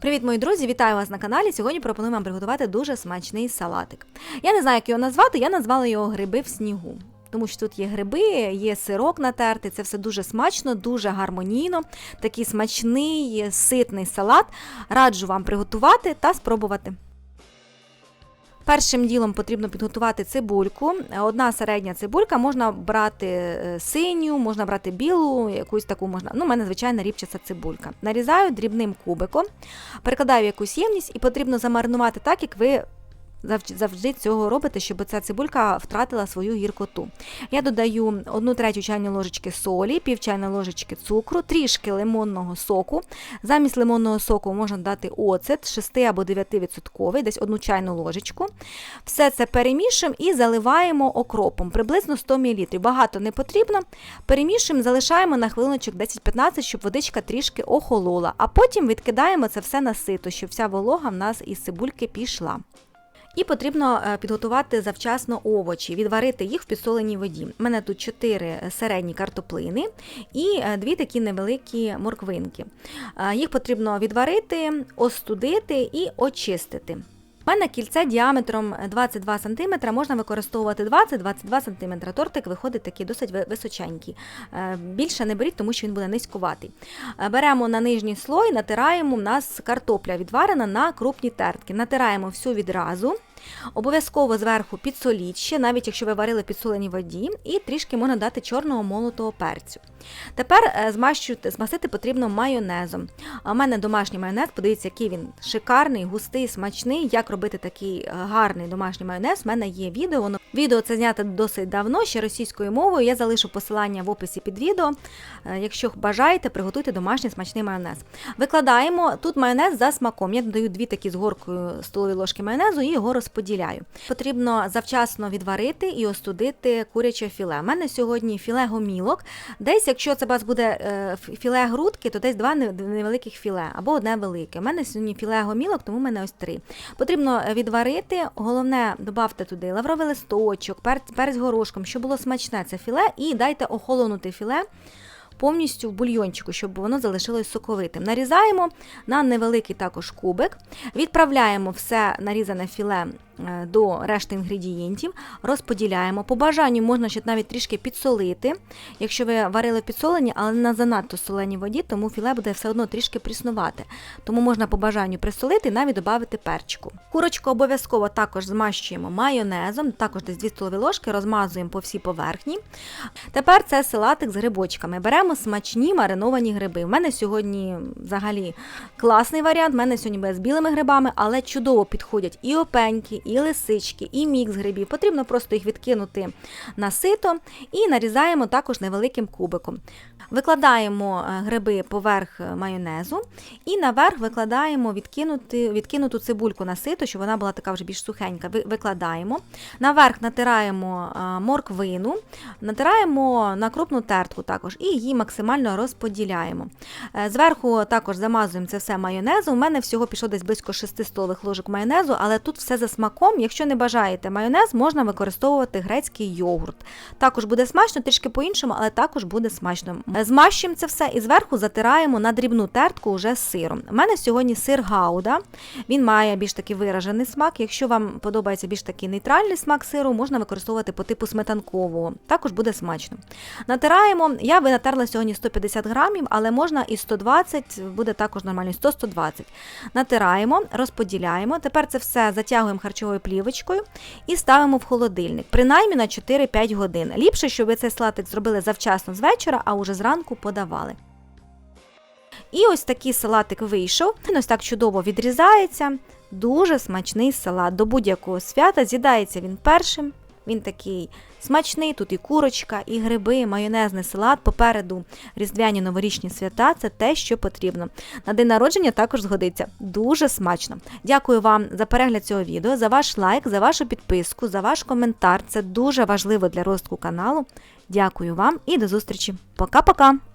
Привіт, мої друзі! Вітаю вас на каналі. Сьогодні пропоную вам приготувати дуже смачний салатик. Я не знаю, як його назвати, я назвала його гриби в снігу. Тому що тут є гриби, є сирок натертий, це все дуже смачно, дуже гармонійно. Такий смачний, ситний салат. Раджу вам приготувати та спробувати. Першим ділом потрібно підготувати цибульку. Одна середня цибулька, можна брати е, синю, можна брати білу, якусь таку можна. Ну, у мене звичайна ріпчаста цибулька. Нарізаю дрібним кубиком, перекладаю в якусь ємність і потрібно замаринувати так, як ви завжди- цього робите, щоб ця цибулька втратила свою гіркоту. Я додаю 1 третю чайної ложечки солі, пів чайної ложечки цукру, трішки лимонного соку. Замість лимонного соку можна дати оцет 6 або 9%, десь 1 чайну ложечку. Все це перемішуємо і заливаємо окропом, приблизно 100 мл. Багато не потрібно. Перемішуємо, залишаємо на хвилиночок 10-15, щоб водичка трішки охолола, а потім відкидаємо це все на сито, щоб вся волога в нас із цибульки пішла. І потрібно е, підготувати завчасно овочі, відварити їх в підсоленій воді. У мене тут 4 середні картоплини і 2 такі невеликі морквинки. Е, Їх потрібно відварити, остудити і очистити. Мене кільце діаметром 22 см, можна використовувати 20-22 см. Тортик виходить такий досить височенький. Е, Більше не беріть, тому що він буде низькуватий. Е, Беремо на нижній слой, натираємо, у нас картопля відварена на крупні тертки. Натираємо всю відразу. Обов'язково зверху підсоліть ще, навіть якщо ви варили в воді, і трішки можна дати чорного молотого перцю. Тепер е, змащуйте, змастити потрібно майонезом. У мене домашній майонез, подивіться, який він шикарний, густий, смачний. Як робити такий е, гарний домашній майонез. У мене є відео. Відео це знято досить давно, ще російською мовою. Я залишу посилання в описі під відео. Е, Якщо бажаєте, приготуйте домашній смачний майонез. Викладаємо тут майонез за смаком. Я додаю дві такі з горкою столові ложки майонезу і його розподіляю. Потрібно завчасно відварити і остудити куряче філе. У мене сьогодні філе гомілок. Десь, якщо це у вас буде е, філе грудки, то десь два невеликих філе або одне велике. У мене сьогодні філе гомілок, тому в мене ось три. Потрібно е, відварити. Головне, додавте туди лавровий листочок, перець горошком, щоб було смачне це філе, і дайте охолонути філе повністю в бульйончику, щоб воно залишилось соковитим. Нарізаємо на невеликий також кубик, відправляємо все нарізане філе до решти інгредієнтів, розподіляємо. По бажанню можна ще навіть трішки підсолити. Якщо ви варили підсолені, але на занадто соленій воді, тому філе буде все одно трішки пріснувати. Тому можна по бажанню присолити і навіть додати перчику. Курочку обов'язково також змащуємо майонезом, також десь 2 столові ложки, розмазуємо по всій поверхні. Тепер це салатик з грибочками. Беремо смачні мариновані гриби. У мене сьогодні взагалі класний варіант. У мене сьогодні з білими грибами, але чудово підходять і опеньки, і лисички, і мікс грибів. Потрібно просто їх відкинути на сито і нарізаємо також невеликим кубиком. Викладаємо е, гриби поверх е, майонезу і наверх викладаємо відкинути, відкинуту цибульку на сито, щоб вона була така вже більш сухенька. Викладаємо. Наверх натираємо е, морквину, натираємо на крупну тертку також і її максимально розподіляємо. Зверху також замазуємо це все майонезом. У мене всього пішло десь близько 6 столових ложок майонезу, але тут все за. Якщо не бажаєте майонез, можна використовувати грецький йогурт. Також буде смачно, трішки по-іншому, але також буде смачно. Е, Змащуємо це все і зверху затираємо на дрібну тертку вже з сиром. У мене сьогодні сир гауда. Він має більш такий виражений смак. Якщо вам подобається більш такий нейтральний смак сиру, можна використовувати по типу сметанкового. Також буде смачно. Натираємо. Я ви натерла сьогодні 150 грамів, але можна і 120, буде також нормально, 100-120. Натираємо, розподіляємо. Тепер це все затягуємо харчовою плівочкою і ставимо в холодильник, принаймні на 4-5 годин. Ліпше, щоб ви цей салатик зробили завчасно з вечора, а уже зранку подавали. І ось такий салатик вийшов. Він ось так чудово відрізається. Дуже смачний салат. До будь-якого свята з'їдається він першим. Він такий смачний, тут і курочка, і гриби, і майонезний салат. Попереду різдвяні новорічні свята це те, що потрібно. На день народження також згодиться. Дуже смачно. Дякую вам за перегляд цього відео, за ваш лайк, за вашу підписку, за ваш коментар. Це дуже важливо для розвитку каналу. Дякую вам і до зустрічі. Пока-пока!